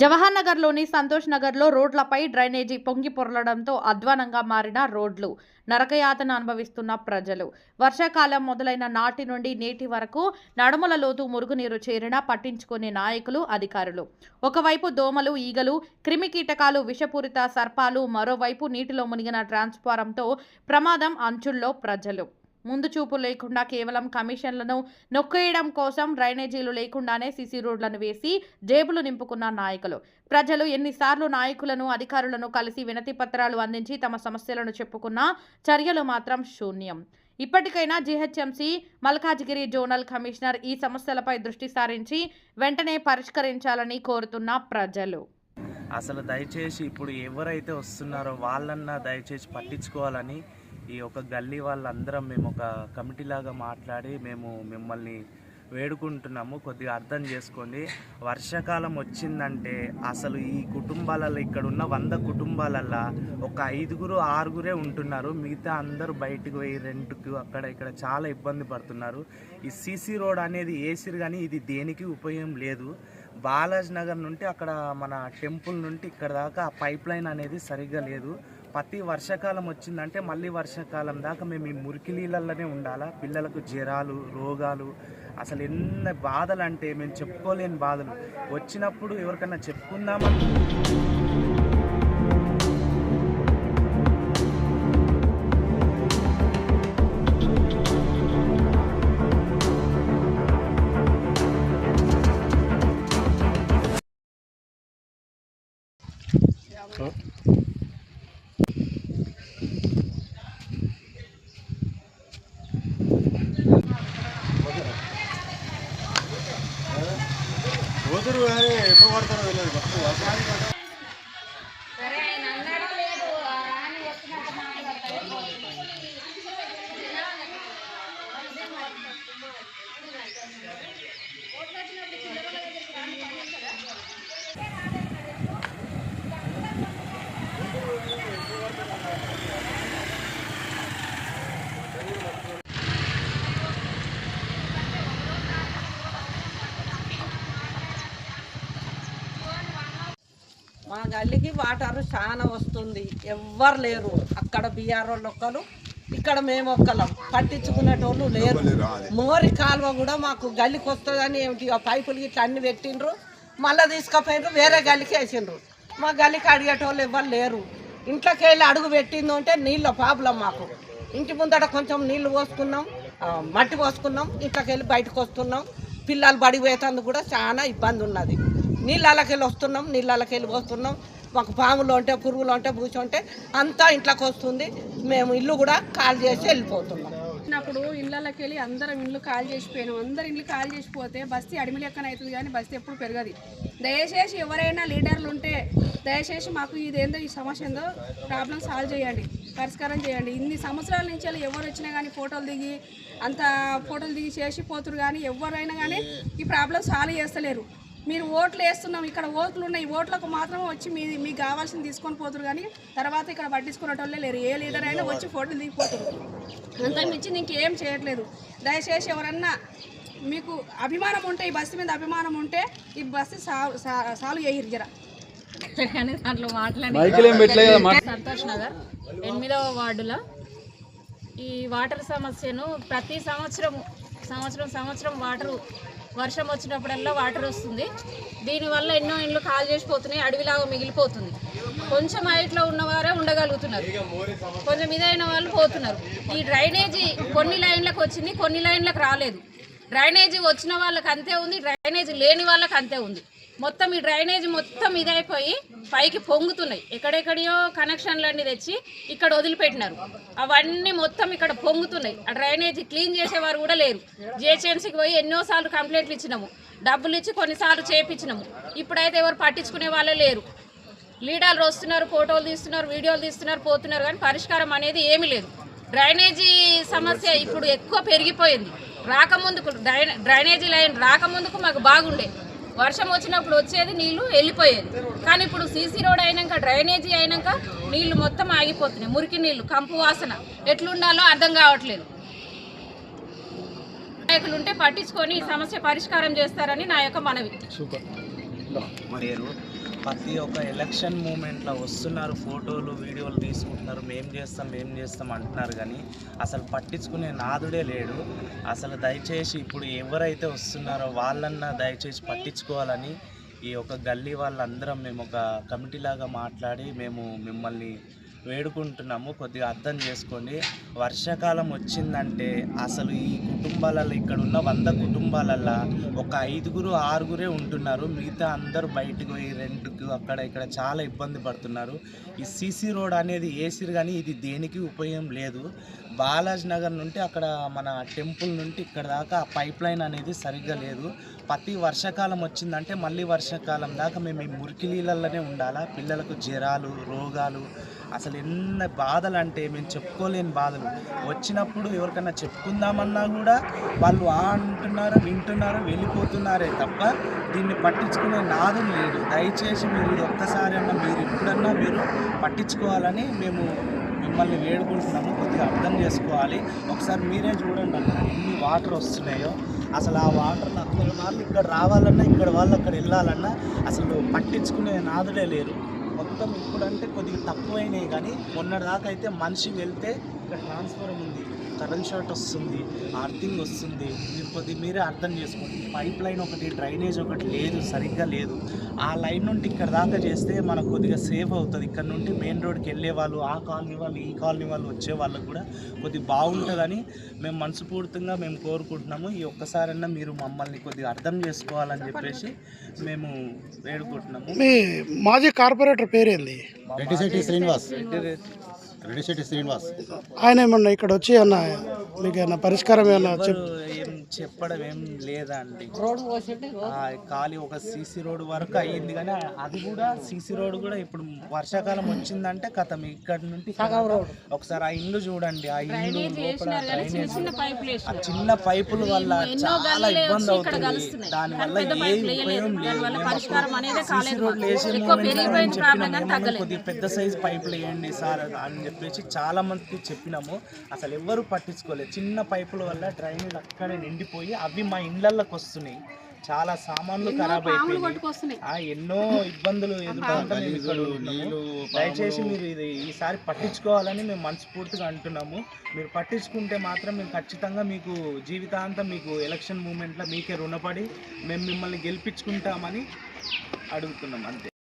జవహర్ నగర్లోని సంతోష్ నగర్లో రోడ్లపై డ్రైనేజీ పొంగి పొరలడంతో అధ్వానంగా మారిన రోడ్లు నరకయాతన అనుభవిస్తున్న ప్రజలు. వర్షాకాలం మొదలైన నాటి నుండి నేటి వరకు నడుముల లోతు మురుగునీరు చేరినా పట్టించుకునే నాయకులు అధికారులు. ఒకవైపు దోమలు ఈగలు క్రిమి కీటకాలు విషపూరిత సర్పాలు మరోవైపు నీటిలో మునిగిన ట్రాన్స్ఫారంతో ప్రమాదం అంచుల్లో ప్రజలు. ముందు చూపు లేకుండా కేవలం కమిషన్లను నొక్కేయడం కోసం డ్రైనేజీలు లేకుండానే సిసి రోడ్లను వేసి జేబులు నింపుకున్న నాయకులు. ప్రజలు ఎన్నిసార్లు నాయకులను అధికారులను కలిసి వినతి పత్రాలు అందించి తమ సమస్యలను చెప్పుకున్నా చర్యలు మాత్రం శూన్యం. ఇప్పటికైనా జీహెచ్ఎంసీ మల్కాజ్గిరి జోనల్ కమిషనర్ ఈ సమస్యలపై దృష్టి సారించి వెంటనే పరిష్కరించాలని కోరుతున్న ప్రజలు. అసలు దయచేసి ఇప్పుడు ఎవరైతే వస్తున్నారో వాళ్ళన్నా దయచేసి పట్టించుకోవాలని ఈ ఒక గల్లీ వాళ్ళందరం మేము ఒక కమిటీ లాగా మాట్లాడి మేము మిమ్మల్ని వేడుకుంటున్నాము. కొద్దిగా అర్థం చేసుకోండి. వర్షాకాలం వచ్చిందంటే అసలు ఈ కుటుంబాలలో ఇక్కడ ఉన్న వంద కుటుంబాలల్లో ఒక ఐదుగురు ఆరుగురే ఉంటున్నారు. మిగతా అందరూ బయటకు పోయి రెంట్కు అక్కడ ఇక్కడ చాలా ఇబ్బంది పడుతున్నారు. ఈ సీసీ రోడ్ అనేది వేసిరు కానీ ఇది దేనికి ఉపయోగం లేదు. బాలాజీ నగర్ నుండి అక్కడ మన టెంపుల్ నుండి ఇక్కడ దాకా పైప్ లైన్ అనేది సరిగ్గా లేదు. ప్రతి వర్షాకాలం వచ్చిందంటే మళ్ళీ వర్షాకాలం దాకా మేము ఈ మురికి నీళ్ళల్లోనే ఉండాలా? పిల్లలకు జ్వరాలు రోగాలు అసలు ఎన్ని బాధలు అంటే మేము చెప్పుకోలేని బాధలు. వచ్చినప్పుడు ఎవరికైనా చెప్పుకుందామని రోజులు కానీ ఎప్పుడు పడతారో తెలియదు ఫస్ట్ మా గల్లీకి వాటర్ చాలా వస్తుంది. ఎవ్వరు లేరు. అక్కడ బీఆర్ వాళ్ళు ఒక్కరు ఇక్కడ మేము ఒక్కలం. పట్టించుకునేటోళ్ళు లేరు. మోరి కాలువ కూడా మాకు గల్లీకి వస్తుందని ఏమిటి ఆ పైపులు ఇట్లా అన్ని పెట్టిండ్రు. మళ్ళీ తీసుకుపోయినరు వేరే గల్లీకి వేసిండ్రు. మా గల్లీకి అడిగేటోళ్ళు ఎవ్వరు లేరు. ఇంట్లోకి వెళ్ళి అడుగు పెట్టింది అంటే నీళ్ళ ప్రాబ్లం మాకు. ఇంటి ముందట కొంచెం నీళ్ళు పోసుకున్నాం మట్టి పోసుకున్నాం. ఇంట్లోకి వెళ్ళి బయటకు వస్తున్నాం. పిల్లలు బడి పోయేటందుకు కూడా చాలా ఇబ్బంది ఉన్నది. నీళ్ళకెళ్ళి వస్తున్నాం నీళ్ళకెళ్ళి పోస్తున్నాం. వస్తున్నాం మాకు పాములు ఉంటే పురుగులు ఉంటే బూచి ఉంటే అంతా ఇంట్లోకి వస్తుంది. మేము ఇల్లు కూడా కాల్ చేసి వెళ్ళిపోతున్నాం. వచ్చినప్పుడు ఇళ్ళకి వెళ్ళి అందరం ఇల్లు కాల్ చేసిపోయినాం. అందరు ఇల్లు కాల్ చేసిపోతే బస్తీ అడిమి లెక్కన అవుతుంది కానీ బస్తీ ఎప్పుడు పెరగదు. దయచేసి ఎవరైనా లీడర్లు ఉంటే దయచేసి మాకు ఇదేందో ఈ సమస్య ఏందో ప్రాబ్లం సాల్వ్ చేయండి పరిష్కారం చేయండి. ఇన్ని సంవత్సరాల నుంచి వెళ్ళి ఎవరు వచ్చినా కానీ ఫోటోలు దిగి అంత ఫోటోలు దిగి చేసి పోతురు కానీ ఎవరైనా కానీ ఈ ప్రాబ్లం సాల్వ్ చేస్తలేరు. మీరు ఓట్లు వేస్తున్నాం ఇక్కడ ఓట్లు ఉన్నాయి ఈ ఓట్లకు మాత్రం వచ్చి మీ మీకు కావాల్సింది తీసుకొని పోతురు కానీ తర్వాత ఇక్కడ పట్టించుకునేటోళ్ళే లేరు. ఏ లీడర్ అయినా వచ్చి ఫోటోలు దిగిపోతురు. అంతకు మించి ఇంకేం చేయట్లేదు. దయచేసి ఎవరన్నా మీకు అభిమానం ఉంటే ఈ బస్సు మీద అభిమానం ఉంటే ఈ బస్సు సాల్వ్ సాల్వ్ చేయరు జర. దాంట్లో మాట్లాడి సంతోష్ నగర్ ఎనిమిదవ వార్డులో ఈ వాటర్ సమస్యను ప్రతి సంవత్సరం సంవత్సరం సంవత్సరం వాటర్ వర్షం వచ్చినప్పుడల్లా వాటర్ వస్తుంది. దీనివల్ల ఎన్నో ఇండ్లు కాల్ చేసిపోతున్నాయి అడవిలాగా మిగిలిపోతుంది. కొంచెం హైట్లో ఉన్నవారే ఉండగలుగుతున్నారు. కొంచెం ఇదైన వాళ్ళు పోతున్నారు. ఈ డ్రైనేజీ కొన్ని లైన్లకు వచ్చింది కొన్ని లైన్లకు రాలేదు. డ్రైనేజీ వచ్చిన వాళ్ళకి అంతే ఉంది డ్రైనేజీ లేని వాళ్ళకి అంతే ఉంది. మొత్తం ఈ డ్రైనేజీ మొత్తం ఇదైపోయి పైకి పొంగుతున్నాయి. ఎక్కడెక్కడియో కనెక్షన్లన్నీ తెచ్చి ఇక్కడ వదిలిపెట్టినారు. అవన్నీ మొత్తం ఇక్కడ పొంగుతున్నాయి. ఆ డ్రైనేజీ క్లీన్ చేసేవారు కూడా లేరు. జిహెచ్ఎంసీకి పోయి ఎన్నోసార్లు కంప్లైంట్లు ఇచ్చినాము. డబ్బులు ఇచ్చి కొన్నిసార్లు చేయించినాము ఇప్పుడైతే ఎవరు పట్టించుకునే వాళ్ళే లేరు. లీడర్లు వస్తున్నారు ఫోటోలు తీస్తున్నారు వీడియోలు తీస్తున్నారు పోతున్నారు కానీ పరిష్కారం అనేది ఏమీ లేదు. డ్రైనేజీ సమస్య ఇప్పుడు ఎక్కువ పెరిగిపోయింది. రాకముందుకు డ్రైనేజీ లైన్ రాకముందుకు మాకు బాగుండే. వర్షం వచ్చినప్పుడు వచ్చేది నీళ్ళు వెళ్ళిపోయేది. కానీ ఇప్పుడు సీసీ రోడ్ అయినాక డ్రైనేజీ అయినాక నీళ్ళు మొత్తం ఆగిపోతున్నాయి. మురికి నీళ్ళు కంపు వాసన ఎట్లుండాలో అర్థం కావట్లేదు. నాయకులు ఉంటే పట్టించుకొని ఈ సమస్య పరిష్కారం చేస్తారని నా యొక్క మనవి. ప్రతి ఒక్క ఎలక్షన్ మూమెంట్లో వస్తున్నారు ఫోటోలు వీడియోలు తీసుకుంటున్నారు మేం చేస్తాం మేం చేస్తాం అంటున్నారు కానీ అసలు పట్టించుకునే నాదుడే లేడు. అసలు దయచేసి ఇప్పుడు ఎవరైతే వస్తున్నారో వాళ్ళన్నా దయచేసి పట్టించుకోవాలని ఈ ఒక గల్లీ వాళ్ళందరం మేము ఒక కమిటీ లాగా మాట్లాడి మేము మిమ్మల్ని వేడుకుంటున్నాము కొద్దిగా అర్థం చేసుకోండి. వర్షాకాలం వచ్చిందంటే అసలు ఈ కుటుంబాలలో ఇక్కడ ఉన్న వంద కుటుంబాలల్లో ఒక ఐదుగురు ఆరుగురే ఉంటున్నారు. మిగతా అందరూ బయటకు పోయి రెంట్కు అక్కడ ఇక్కడ చాలా ఇబ్బంది పడుతున్నారు. ఈ సీసీ రోడ్ అనేది వేసిరు కానీ ఇది దేనికి ఉపయోగం లేదు. బాలాజీ నగర్ నుండి అక్కడ మన టెంపుల్ నుండి ఇక్కడ దాకా ఆ పైప్ లైన్ అనేది సరిగ్గా లేదు. ప్రతి వర్షాకాలం వచ్చిందంటే మళ్ళీ వర్షాకాలం దాకా మేము ఈ మురికి నీళ్ళల్లోనే ఉండాలా? పిల్లలకు జ్వరాలు రోగాలు అసలు ఎన్న బాధలు అంటే మేము చెప్పుకోలేని బాధలు. వచ్చినప్పుడు ఎవరికైనా చెప్పుకుందామన్నా కూడా వాళ్ళు ఆ అంటున్నారు వింటున్నారు వెళ్ళిపోతున్నారే తప్ప దీన్ని పట్టించుకునే నాదం లేదు. దయచేసి మీరు ఇది ఒక్కసారి అన్నా మీరు ఎప్పుడన్నా మీరు పట్టించుకోవాలని మేము మిమ్మల్ని వేడుకుంటున్నాము కొద్దిగా అర్థం చేసుకోవాలి. ఒకసారి మీరే చూడండి అన్న ఎన్ని వాటర్ వస్తున్నాయో. అసలు ఆ వాటర్ అక్కడ వాళ్ళు ఇక్కడ రావాలన్నా ఇక్కడ వాళ్ళు అక్కడ వెళ్ళాలన్నా అసలు పట్టించుకునే నాదులే లేరు. మొత్తం ఇప్పుడంటే కొద్దిగా తక్కువైనాయి కానీ మొన్నటిదాకా అయితే మనిషి వెళ్తే ఇక్కడ ట్రాన్స్ఫర్ ఉంది. కరెంట్ షాట్ వస్తుంది ఆర్థింగ్ వస్తుంది. మీరు కొద్దిగా మీరే అర్థం చేసుకోండి. పైప్ లైన్ ఒకటి డ్రైనేజ్ ఒకటి లేదు సరిగ్గా లేదు. ఆ లైన్ నుండి ఇక్కడ దాకా చేస్తే మనకు కొద్దిగా సేఫ్ అవుతుంది. ఇక్కడ నుండి మెయిన్ రోడ్కి వెళ్ళే వాళ్ళు ఆ కాలనీ వాళ్ళు ఈ కాలనీ వాళ్ళు వచ్చే వాళ్ళకు కూడా కొద్దిగా బాగుంటుందని మేము మనస్ఫూర్తిగా మేము కోరుకుంటున్నాము. ఈ ఒక్కసారన్నా మీరు మమ్మల్ని కొద్దిగా అర్థం చేసుకోవాలని చెప్పేసి మేము వేడుకుంటున్నాము. మీ మాజీ కార్పొరేటర్ పేరేంది? శ్రీనివాస్. రెడ్డిశెట్టి శ్రీనివాస్. ఆయన ఏమన్నా ఇక్కడ వచ్చి అన్న మీకు ఏమన్నా పరిష్కారం ఏమన్నా చెప్ ఏం చెప్పడం ఏం లేదా అండి రోడ్డు పోసింటే ఇగో ఆ ఖాళీ ఒక సీసీ రోడ్ వరకు అయ్యింది కానీ అది కూడా సీసీ రోడ్ కూడా ఇప్పుడు వర్షాకాలం వచ్చిందంటే కథం ఇక్కడ నుండి ఒకసారి ఆ ఇల్లు చూడండి. ఆ ఇల్లు లోపల డ్రైనేజ్ ఆ చిన్న పైపుల వల్ల చాలా ఇబ్బంది అవుతుంది. కలుస్తున్నాయి. దాని కానీ వల్ల పెద్ద ఏ పైపులు ఉపయోగం. లేదు. దానివల్ల మేము రోడ్లు. వేసే మూమెంట్లో తగ్గలేదు. కొద్దిగా పెద్ద సైజు పైపులు వేయండి సార్. అని చెప్పేసి చాలా మందికి చెప్పినాము. అసలు ఎవ్వరు పట్టించుకోలేదు. చిన్న పైపుల వల్ల డ్రైనేజ్ అక్కడే నిండిపోయి అవి మా ఇళ్ళల్లోకి వస్తున్నాయి. చాలా సామాన్లు ఖరాబ్ అయిపోయినాయి. ఎన్నో ఇబ్బందులు. దయచేసి మీరు ఇది ఈసారి పట్టించుకోవాలని మేము మనస్ఫూర్తిగా అంటున్నాము. మీరు పట్టించుకుంటే మాత్రం మేము ఖచ్చితంగా మీకు జీవితాంతం మీకు ఎలక్షన్ మూమెంట్లో మీకే రుణపడి మేము మిమ్మల్ని గెలిపించుకుంటామని అడుగుతున్నాం. అంతే.